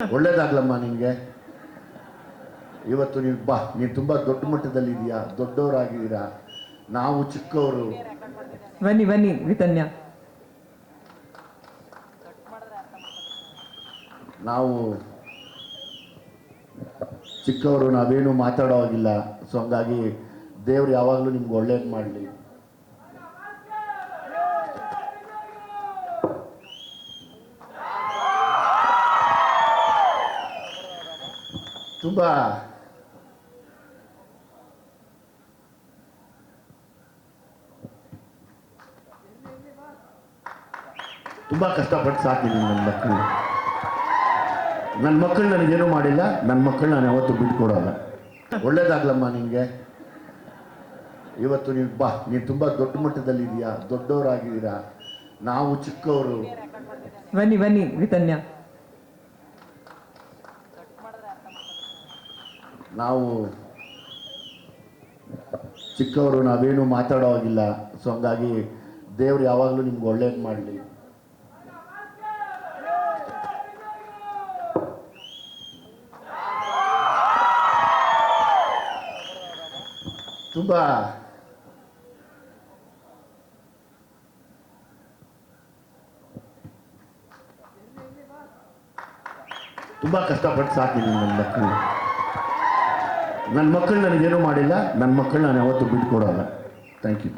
ಒಳ್ಳೇದಾಗ್ಲಮ್ಮ ನಿನಗೆ ಇವತ್ತು ನೀವು ಬಾ ನೀವು ತುಂಬ ದೊಡ್ಡ ಮಟ್ಟದಲ್ಲಿದೆಯಾ ದೊಡ್ಡವರಾಗಿದ್ದೀರಾ. ನಾವು ಚಿಕ್ಕವರು. ಬನ್ನಿ ಬನ್ನಿ ವಿತನ್ಯ ನಾವು ಚಿಕ್ಕವರು ನಾವೇನು ಮಾತಾಡೋ ಹಾಗಿಲ್ಲ ಸೊ ಹಂಗಾಗಿ ದೇವ್ರು ಯಾವಾಗಲೂ ನಿಮ್ಗೆ ಒಳ್ಳೇದು ಮಾಡಲಿ. ತುಂಬ ತುಂಬ ಕಷ್ಟಪಟ್ಟು ಸಾಕಿದ್ದೀನಿ ನನ್ನ ಮಕ್ಕಳು. ನನ್ನ ಮಕ್ಕಳು ನನಗೇನು ಮಾಡಿಲ್ಲ, ನನ್ನ ಮಕ್ಕಳು ನಾನು ಯಾವತ್ತೂ ಬಿಟ್ಕೊಡೋಲ್ಲ. ಒಳ್ಳೇದಾಗ್ಲಮ್ಮ ನಿಮಗೆ ಇವತ್ತು ನೀವು ಬಾ ನೀವು ತುಂಬ ದೊಡ್ಡ ಮಟ್ಟದಲ್ಲಿದೆಯಾ ದೊಡ್ಡವರಾಗಿದ್ದೀರಾ. ನಾವು ಚಿಕ್ಕವರು. ಬನ್ನಿ ಬನ್ನಿ, ವಿತನ್ಯ. ನಾವು ಚಿಕ್ಕವರು ನಾವೇನು ಮಾತಾಡೋ ಹಾಗಿಲ್ಲ. ಸೊ ಹಂಗಾಗಿ ದೇವ್ರು ಯಾವಾಗಲೂ ನಿಮ್ಗೆ ಒಳ್ಳೇದು ಮಾಡಲಿ. ತುಂಬ ತುಂಬ ಕಷ್ಟಪಟ್ಟು ಸಾಕಿದ್ದೀನಿ ನನ್ನ ಮಕ್ಕಳು. ನನ್ನ ಮಕ್ಕಳು ನನಗೇನು ಮಾಡಿಲ್ಲ ನನ್ನ ಮಕ್ಕಳು ನಾನು ಯಾವತ್ತೂ ಬಿಟ್ಕೊಡೋಲ್ಲ ಥ್ಯಾಂಕ್ ಯು